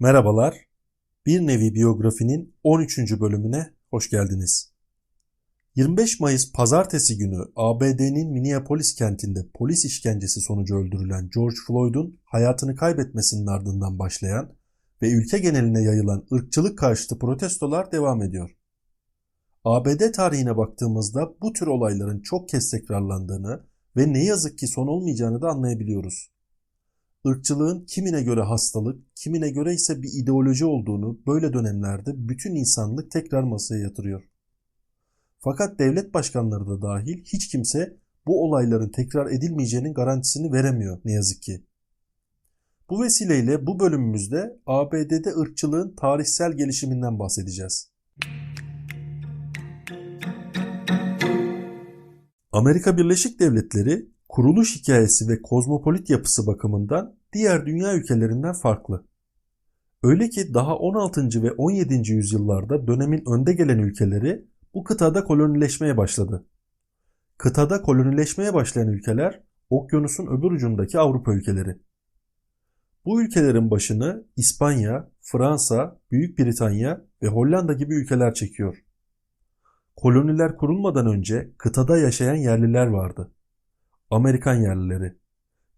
Merhabalar. Bir nevi biyografinin 13. bölümüne hoş geldiniz. 25 Mayıs pazartesi günü ABD'nin Minneapolis kentinde polis işkencesi sonucu öldürülen George Floyd'un hayatını kaybetmesinin ardından başlayan ve ülke geneline yayılan ırkçılık karşıtı protestolar devam ediyor. ABD tarihine baktığımızda bu tür olayların çok kez tekrarlandığını ve ne yazık ki son olmayacağını da anlayabiliyoruz. Irkçılığın kimine göre hastalık, kimine göre ise bir ideoloji olduğunu böyle dönemlerde bütün insanlık tekrar masaya yatırıyor. Fakat devlet başkanları da dahil hiç kimse bu olayların tekrar edilmeyeceğinin garantisini veremiyor ne yazık ki. Bu vesileyle bu bölümümüzde ABD'de ırkçılığın tarihsel gelişiminden bahsedeceğiz. Amerika Birleşik Devletleri kuruluş hikayesi ve kozmopolit yapısı bakımından diğer dünya ülkelerinden farklı. Öyle ki daha 16. ve 17. yüzyıllarda dönemin önde gelen ülkeleri bu kıtada kolonileşmeye başladı. Kıtada kolonileşmeye başlayan ülkeler okyanusun öbür ucundaki Avrupa ülkeleri. Bu ülkelerin başını İspanya, Fransa, Büyük Britanya ve Hollanda gibi ülkeler çekiyor. Koloniler kurulmadan önce kıtada yaşayan yerliler vardı. Amerikan yerlileri.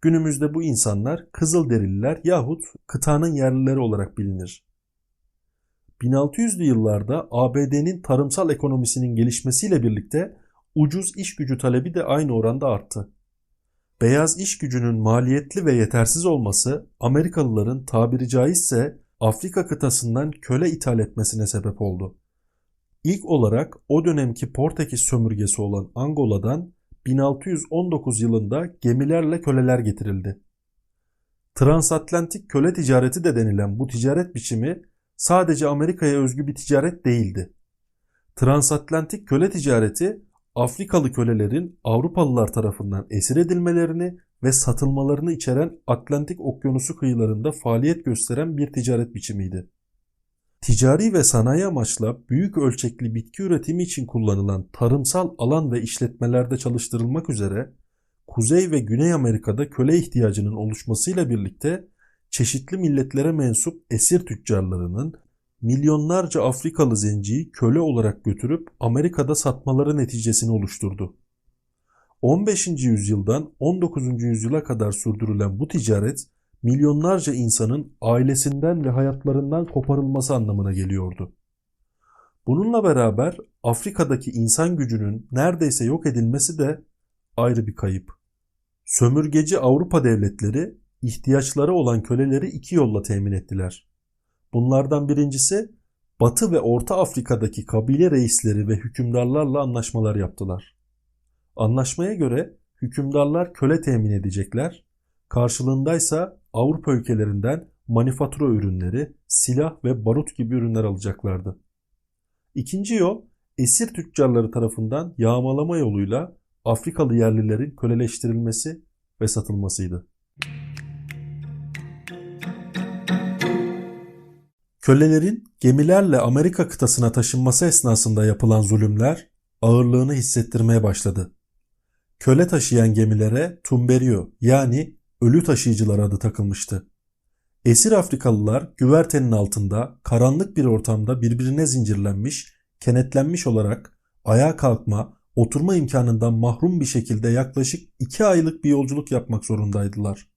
Günümüzde bu insanlar Kızılderililer yahut kıtanın yerlileri olarak bilinir. 1600'lü yıllarda ABD'nin tarımsal ekonomisinin gelişmesiyle birlikte ucuz iş gücü talebi de aynı oranda arttı. Beyaz iş gücünün maliyetli ve yetersiz olması Amerikalıların tabiri caizse Afrika kıtasından köle ithal etmesine sebep oldu. İlk olarak o dönemki Portekiz sömürgesi olan Angola'dan 1619 yılında gemilerle köleler getirildi. Transatlantik köle ticareti de denilen bu ticaret biçimi sadece Amerika'ya özgü bir ticaret değildi. Transatlantik köle ticareti Afrikalı kölelerin Avrupalılar tarafından esir edilmelerini ve satılmalarını içeren Atlantik Okyanusu kıyılarında faaliyet gösteren bir ticaret biçimiydi. Ticari ve sanayi amaçla büyük ölçekli bitki üretimi için kullanılan tarımsal alan ve işletmelerde çalıştırılmak üzere Kuzey ve Güney Amerika'da köle ihtiyacının oluşmasıyla birlikte çeşitli milletlere mensup esir tüccarlarının milyonlarca Afrikalı zenciyi köle olarak götürüp Amerika'da satmaları neticesini oluşturdu. 15. yüzyıldan 19. yüzyıla kadar sürdürülen bu ticaret milyonlarca insanın ailesinden ve hayatlarından koparılması anlamına geliyordu. Bununla beraber Afrika'daki insan gücünün neredeyse yok edilmesi de ayrı bir kayıp. Sömürgeci Avrupa devletleri ihtiyaçları olan köleleri iki yolla temin ettiler. Bunlardan birincisi Batı ve Orta Afrika'daki kabile reisleri ve hükümdarlarla anlaşmalar yaptılar. Anlaşmaya göre hükümdarlar köle temin edecekler, karşılığındaysa Avrupa ülkelerinden manifatura ürünleri, silah ve barut gibi ürünler alacaklardı. İkinci yol esir tüccarları tarafından yağmalama yoluyla Afrikalı yerlilerin köleleştirilmesi ve satılmasıydı. Kölelerin gemilerle Amerika kıtasına taşınması esnasında yapılan zulümler ağırlığını hissettirmeye başladı. Köle taşıyan gemilere tumberio yani ölü taşıyıcılar adı takılmıştı. Esir Afrikalılar güvertenin altında karanlık bir ortamda birbirine zincirlenmiş, kenetlenmiş olarak ayağa kalkma, oturma imkanından mahrum bir şekilde yaklaşık iki aylık bir yolculuk yapmak zorundaydılar.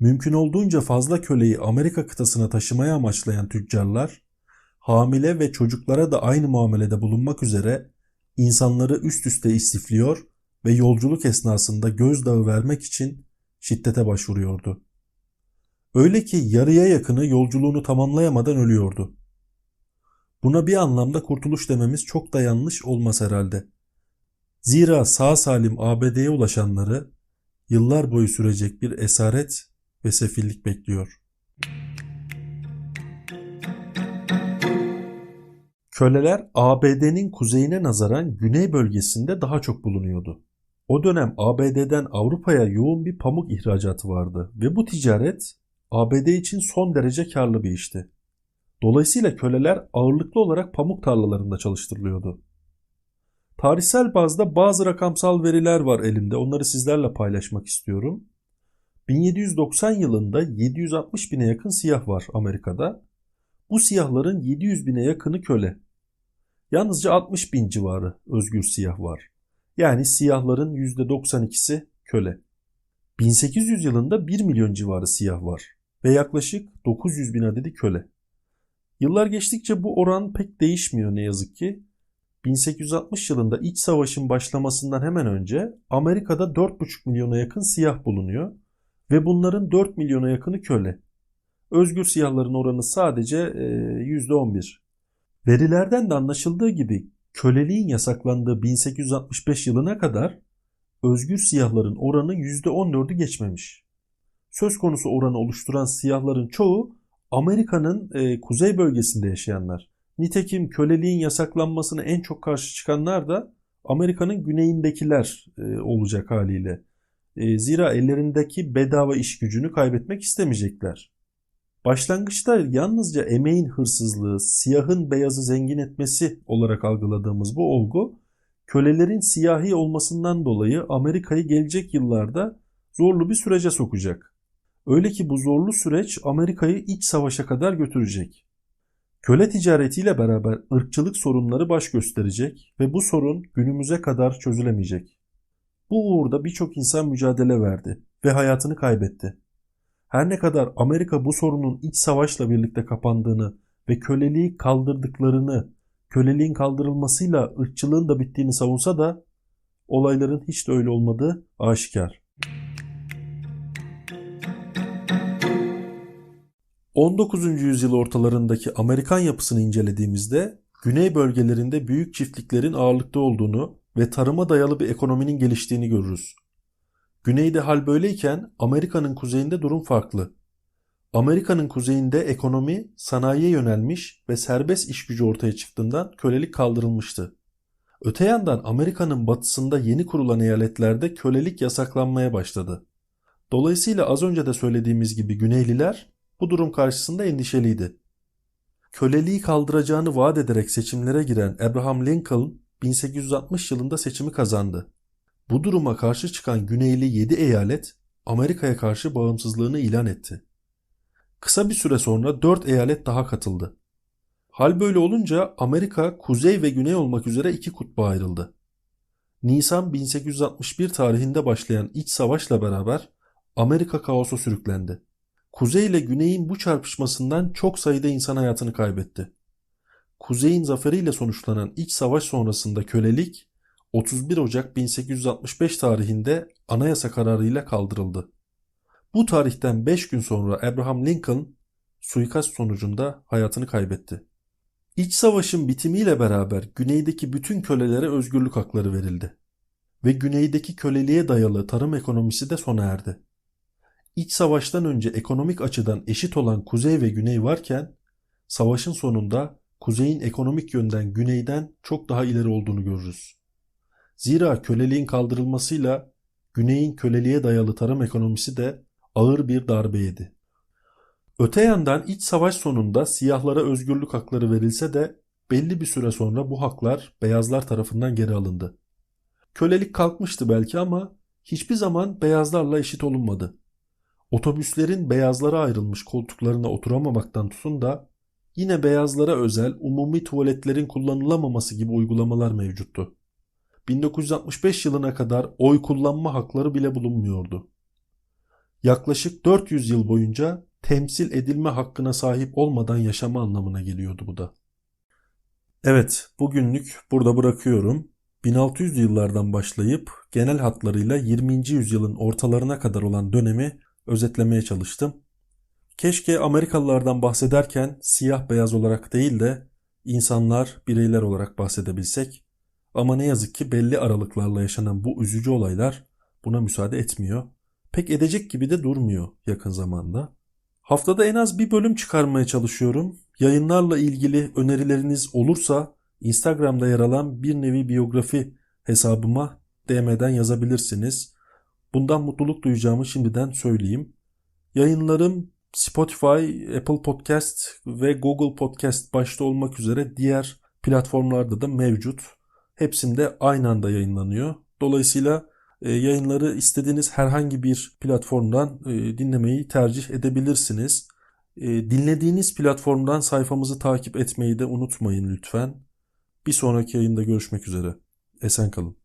Mümkün olduğunca fazla köleyi Amerika kıtasına taşımaya amaçlayan tüccarlar, hamile ve çocuklara da aynı muamelede bulunmak üzere insanları üst üste istifliyor ve yolculuk esnasında gözdağı vermek için şiddete başvuruyordu. Öyle ki yarıya yakını yolculuğunu tamamlayamadan ölüyordu. Buna bir anlamda kurtuluş dememiz çok da yanlış olmaz herhalde. Zira sağ salim ABD'ye ulaşanları yıllar boyu sürecek bir esaret ve sefillik bekliyor. Köleler ABD'nin kuzeyine nazaran güney bölgesinde daha çok bulunuyordu. O dönem ABD'den Avrupa'ya yoğun bir pamuk ihracatı vardı ve bu ticaret ABD için son derece karlı bir işti. Dolayısıyla köleler ağırlıklı olarak pamuk tarlalarında çalıştırılıyordu. Tarihsel bazda bazı rakamsal veriler var elimde. Onları sizlerle paylaşmak istiyorum. 1790 yılında 760 bine yakın siyah var Amerika'da. Bu siyahların 700 bine yakını köle. Yalnızca 60 bin civarı özgür siyah var. Yani siyahların %92'si köle. 1800 yılında 1 milyon civarı siyah var ve yaklaşık 900 bin adedi köle. Yıllar geçtikçe bu oran pek değişmiyor ne yazık ki. 1860 yılında iç savaşın başlamasından hemen önce Amerika'da 4,5 milyona yakın siyah bulunuyor ve bunların 4 milyona yakını köle. Özgür siyahların oranı sadece %11. Verilerden de anlaşıldığı gibi köleliğin yasaklandığı 1865 yılına kadar özgür siyahların oranı %14'ü geçmemiş. Söz konusu oranı oluşturan siyahların çoğu Amerika'nın e, kuzey bölgesinde yaşayanlar. Nitekim köleliğin yasaklanmasına en çok karşı çıkanlar da Amerika'nın güneyindekiler e, olacak haliyle. E, zira ellerindeki bedava iş gücünü kaybetmek istemeyecekler. Başlangıçta yalnızca emeğin hırsızlığı, siyahın beyazı zengin etmesi olarak algıladığımız bu olgu, kölelerin siyahi olmasından dolayı Amerika'yı gelecek yıllarda zorlu bir sürece sokacak. Öyle ki bu zorlu süreç Amerika'yı iç savaşa kadar götürecek. Köle ticaretiyle beraber ırkçılık sorunları baş gösterecek ve bu sorun günümüze kadar çözülemeyecek. Bu uğurda birçok insan mücadele verdi ve hayatını kaybetti. Her ne kadar Amerika bu sorunun iç savaşla birlikte kapandığını ve köleliği kaldırdıklarını, köleliğin kaldırılmasıyla ırkçılığın da bittiğini savunsa da olayların hiç de öyle olmadığı aşikar. 19. yüzyıl ortalarındaki Amerikan yapısını incelediğimizde güney bölgelerinde büyük çiftliklerin ağırlıkta olduğunu ve tarıma dayalı bir ekonominin geliştiğini görürüz. Güneyde hal böyleyken Amerika'nın kuzeyinde durum farklı. Amerika'nın kuzeyinde ekonomi sanayiye yönelmiş ve serbest iş gücü ortaya çıktığından kölelik kaldırılmıştı. Öte yandan Amerika'nın batısında yeni kurulan eyaletlerde kölelik yasaklanmaya başladı. Dolayısıyla az önce de söylediğimiz gibi Güneyliler bu durum karşısında endişeliydi. Köleliği kaldıracağını vaat ederek seçimlere giren Abraham Lincoln 1860 yılında seçimi kazandı. Bu duruma karşı çıkan güneyli 7 eyalet Amerika'ya karşı bağımsızlığını ilan etti. Kısa bir süre sonra 4 eyalet daha katıldı. Hal böyle olunca Amerika kuzey ve güney olmak üzere iki kutba ayrıldı. Nisan 1861 tarihinde başlayan iç savaşla beraber Amerika kaosa sürüklendi. Kuzey ile güneyin bu çarpışmasından çok sayıda insan hayatını kaybetti. Kuzeyin zaferiyle sonuçlanan iç savaş sonrasında kölelik 31 Ocak 1865 tarihinde anayasa kararıyla kaldırıldı. Bu tarihten 5 gün sonra Abraham Lincoln suikast sonucunda hayatını kaybetti. İç savaşın bitimiyle beraber güneydeki bütün kölelere özgürlük hakları verildi ve güneydeki köleliğe dayalı tarım ekonomisi de sona erdi. İç savaştan önce ekonomik açıdan eşit olan kuzey ve güney varken savaşın sonunda kuzeyin ekonomik yönden güneyden çok daha ileri olduğunu görürüz. Zira köleliğin kaldırılmasıyla güneyin köleliğe dayalı tarım ekonomisi de ağır bir darbe yedi. Öte yandan iç savaş sonunda siyahlara özgürlük hakları verilse de belli bir süre sonra bu haklar beyazlar tarafından geri alındı. Kölelik kalkmıştı belki ama hiçbir zaman beyazlarla eşit olunmadı. Otobüslerin beyazlara ayrılmış koltuklarına oturamamaktan tutun da yine beyazlara özel umumi tuvaletlerin kullanılamaması gibi uygulamalar mevcuttu. 1965 yılına kadar oy kullanma hakları bile bulunmuyordu. Yaklaşık 400 yıl boyunca temsil edilme hakkına sahip olmadan yaşama anlamına geliyordu bu da. Evet, bugünlük burada bırakıyorum. 1600 yıllardan başlayıp genel hatlarıyla 20. yüzyılın ortalarına kadar olan dönemi özetlemeye çalıştım. Keşke Amerikalılardan bahsederken siyah beyaz olarak değil de insanlar, bireyler olarak bahsedebilsek. Ama ne yazık ki belli aralıklarla yaşanan bu üzücü olaylar buna müsaade etmiyor. Pek edecek gibi de durmuyor yakın zamanda. Haftada en az bir bölüm çıkarmaya çalışıyorum. Yayınlarla ilgili önerileriniz olursa Instagram'da yer alan bir nevi biyografi hesabıma DM'den yazabilirsiniz. Bundan mutluluk duyacağımı şimdiden söyleyeyim. Yayınlarım Spotify, Apple Podcast ve Google Podcast başta olmak üzere diğer platformlarda da mevcut. Hepsinde aynı anda yayınlanıyor. Dolayısıyla E, yayınları istediğiniz herhangi bir platformdan e, dinlemeyi tercih edebilirsiniz. E, dinlediğiniz platformdan sayfamızı takip etmeyi de unutmayın lütfen. Bir sonraki yayında görüşmek üzere. Esen kalın.